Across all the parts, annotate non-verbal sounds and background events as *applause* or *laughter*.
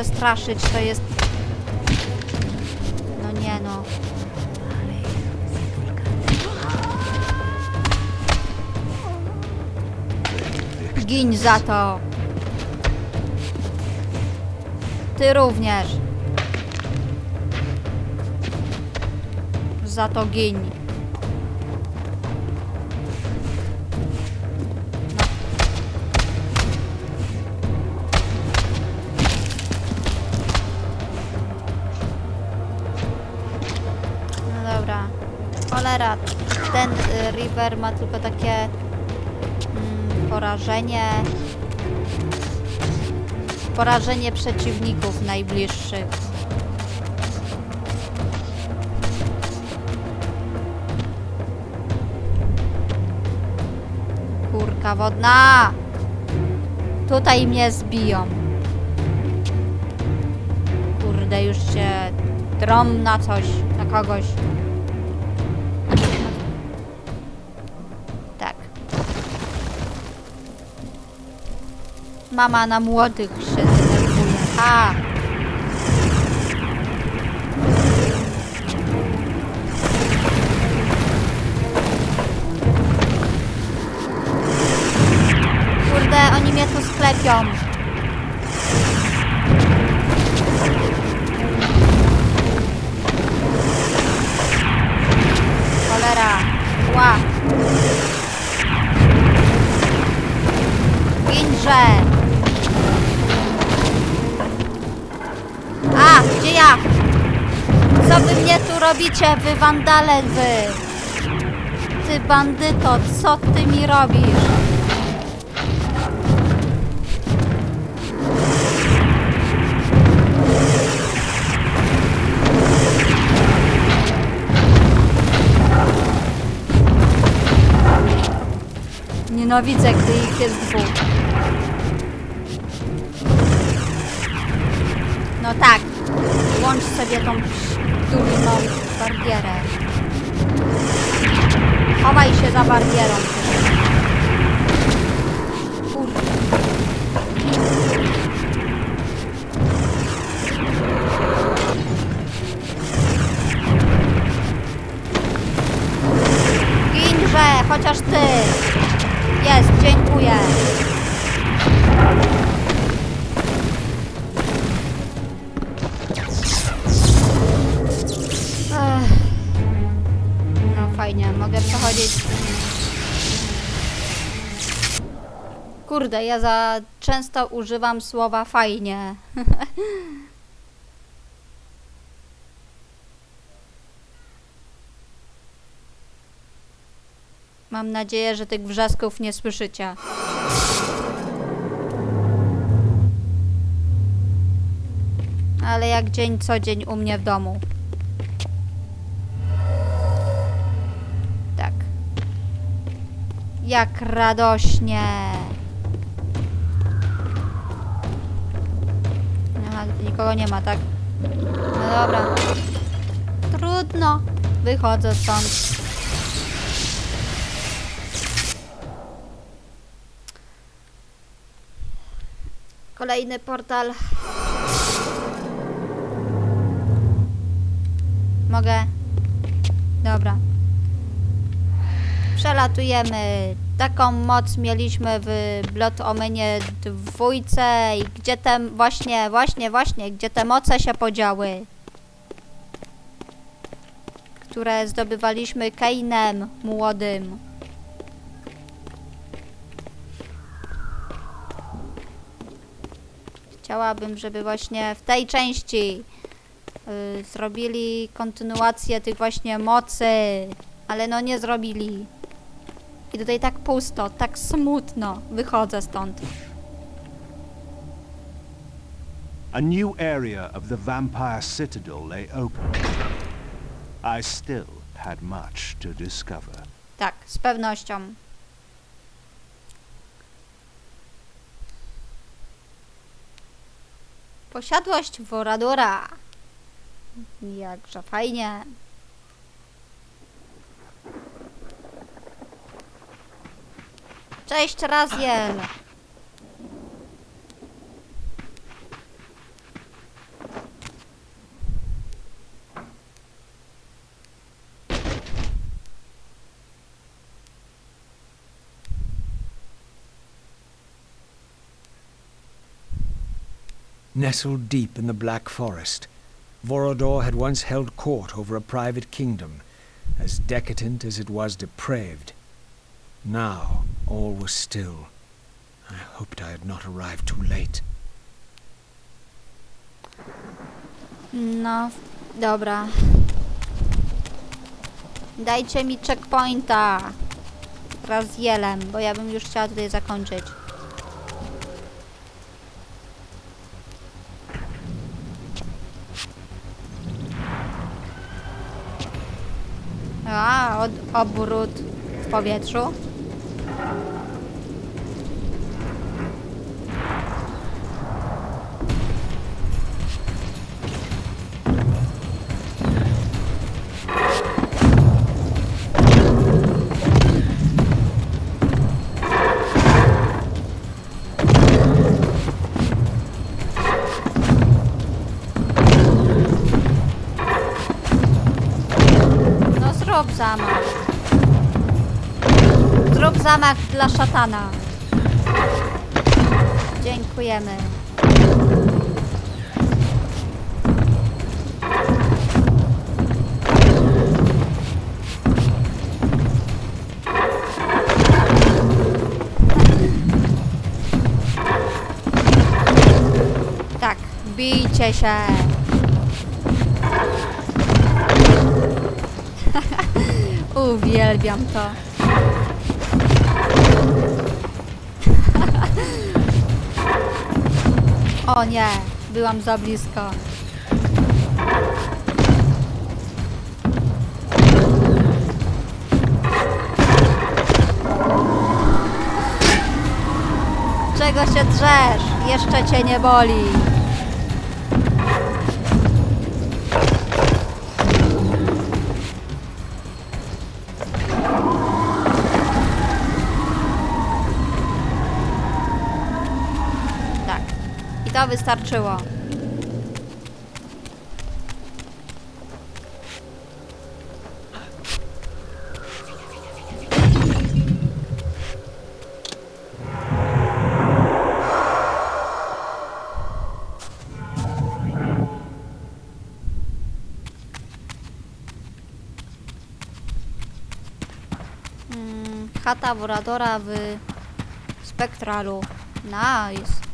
przestraszyć, to jest... No nie no. Gin za to. Ty również. Za to gin. River ma tylko takie mm, porażenie. Porażenie przeciwników najbliższych. Kurka wodna! Tutaj mnie zbiją. Kurde, już się drom na coś, na kogoś. Mama na młodych się denerwuje. Ha! Kurde, oni mnie tu sklepią. Ginże. A, gdzie ja? Co wy mnie tu robicie, wy wandale, wy? Ty bandyto, co ty mi robisz? Nienawidzę, gdy ich jest dwóch. No tak, włącz sobie tą durną barierę. Chowaj się za barierą. Ginże, chociaż ty. Kurde, ja za często używam słowa fajnie. *laughs* Mam nadzieję, że tych wrzasków nie słyszycie. Ale jak dzień co dzień u mnie w domu. Tak. Jak radośnie. Nikogo nie ma, tak? No dobra. Trudno. Wychodzę stąd. Kolejny portal. Mogę? Dobra. Przelatujemy. Taką moc mieliśmy w Blood Omenie dwójce i gdzie te właśnie, właśnie, właśnie, gdzie te moce się podziały? Które zdobywaliśmy Kainem młodym. Chciałabym, żeby właśnie w tej części y, zrobili kontynuację tych właśnie mocy, ale no nie zrobili. I tutaj tak pusto, tak smutno. Wychodzę stąd. A new area of the vampire citadel lay open. I still had much to discover. Tak, z pewnością. Posiadłość Woradora. Jakże fajnie. Cześć, Raziel! Nestled deep in the Black Forest, Vorador had once held court over a private kingdom, as decadent as it was depraved. Now, all was still. I hoped I had not arrived too late. No, dobra. Dajcie mi checkpointa. Raz z jelem, bo ja bym już chciała tutaj zakończyć. A, od, obrót w powietrzu. Zamach. Zrób zamach dla szatana. Dziękujemy. Tak, bijcie się. Uwielbiam to. O nie, byłam za blisko. Czego się drzesz? Jeszcze cię nie boli. To wystarczyło. Mm, chata Woradora w Spektralu. Nice.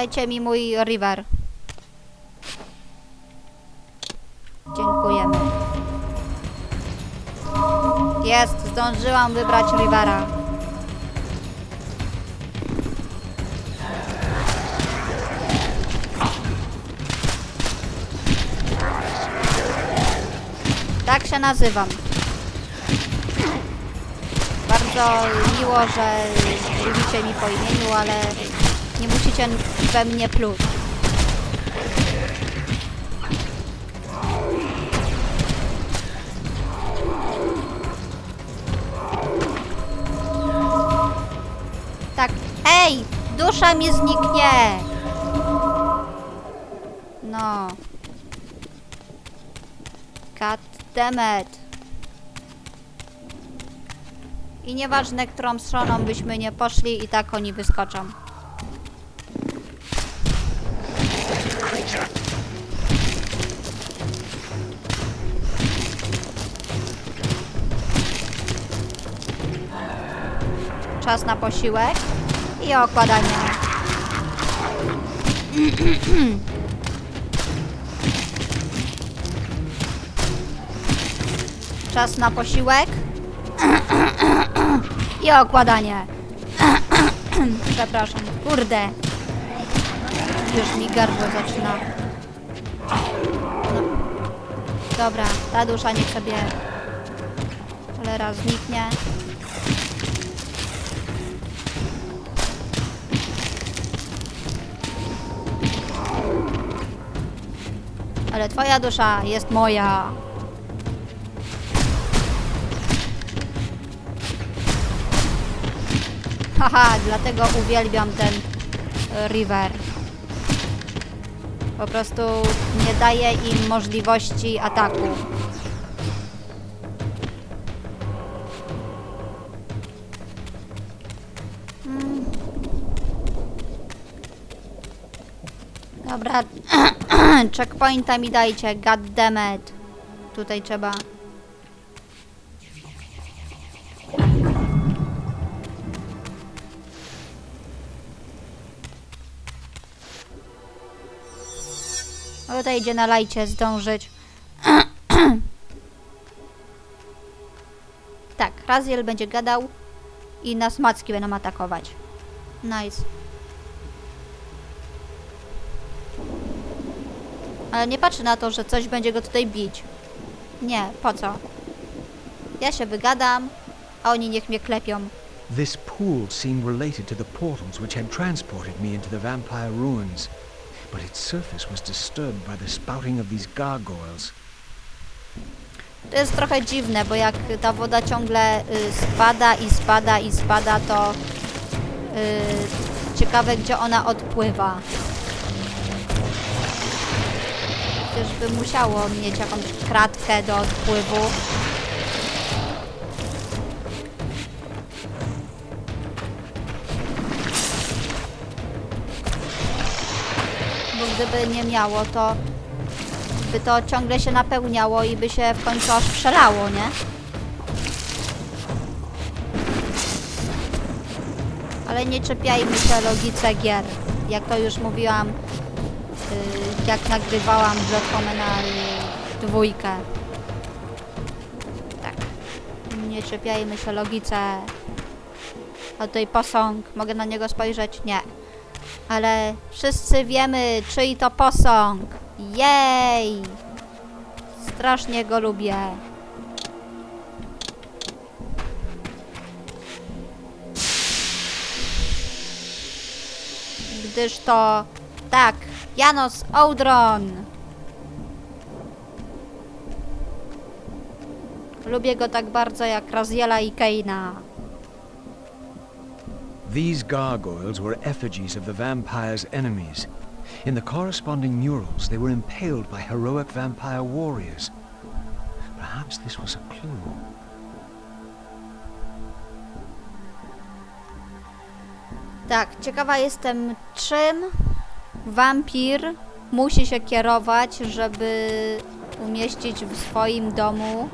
Dajcie mi mój river. Dziękujemy. Jest, zdążyłam wybrać rivera. Tak się nazywam. Bardzo miło, że lubicie mi po imieniu, ale nie musicie we mnie pluć. Tak, ej! Dusza mi zniknie! No. God damn it. I nieważne, którą stroną byśmy nie poszli, i tak oni wyskoczą. Czas na posiłek i okładanie. Czas na posiłek i okładanie. Przepraszam, kurde. Już mi gardło zaczyna. No. Dobra, ta dusza niech sobie cholera zniknie. ale twoja dusza jest moja. Haha, dlatego uwielbiam ten e, river. Po prostu nie daje im możliwości ataku. Hmm. Dobra. *clears throat* checkpointa mi dajcie, goddammit. Tutaj trzeba. O, tutaj idzie na lajcie zdążyć. *clears throat* tak, Raziel będzie gadał i nas macki będą atakować. Nice. Ale nie patrzy na to, że coś będzie go tutaj bić. Nie, po co? Ja się wygadam, a oni niech mnie klepią. This pool seemed related to the portals which had transported me into the vampire ruins, but its surface was disturbed by the spouting of these gargoyles. To jest trochę dziwne, bo jak ta woda ciągle y, spada i spada i spada, to y, ciekawe, gdzie ona odpływa. Przecież by musiało mieć jakąś kratkę do odpływu. Bo gdyby nie miało, to by to ciągle się napełniało i by się w końcu aż przelało, nie? Ale nie czepiajmy się logice gier. Jak to już mówiłam, jak nagrywałam Bloodhomena yy, dwójkę. Tak. Nie czepiajmy się logice. A tutaj posąg. Mogę na niego spojrzeć? Nie. Ale wszyscy wiemy, czyj to posąg. Jej! Strasznie go lubię. Gdyż to... Tak, Janos! Lubię go tak bardzo jak Raziela i Keina. These gargoyles were effigies of the vampire's enemies. In the corresponding murals, they were impaled by heroic vampire warriors. Perhaps this was a clue. Tak, ciekawa jestem, czym wampir musi się kierować, żeby umieścić w swoim domu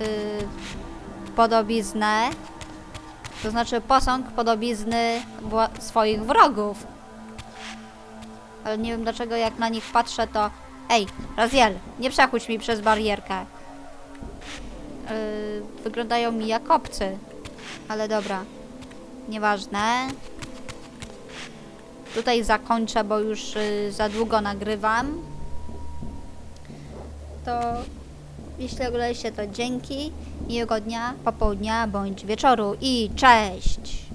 yy, podobiznę, to znaczy posąg podobizny swoich wrogów. Ale nie wiem dlaczego jak na nich patrzę to... Ej, Raziel, nie przechodź mi przez barierkę. Yy, wyglądają mi jak obcy. Ale dobra. Nieważne. Tutaj zakończę, bo już y, za długo nagrywam. To jeśli oglądaliście to dzięki. Miłego dnia, popołudnia bądź wieczoru i cześć!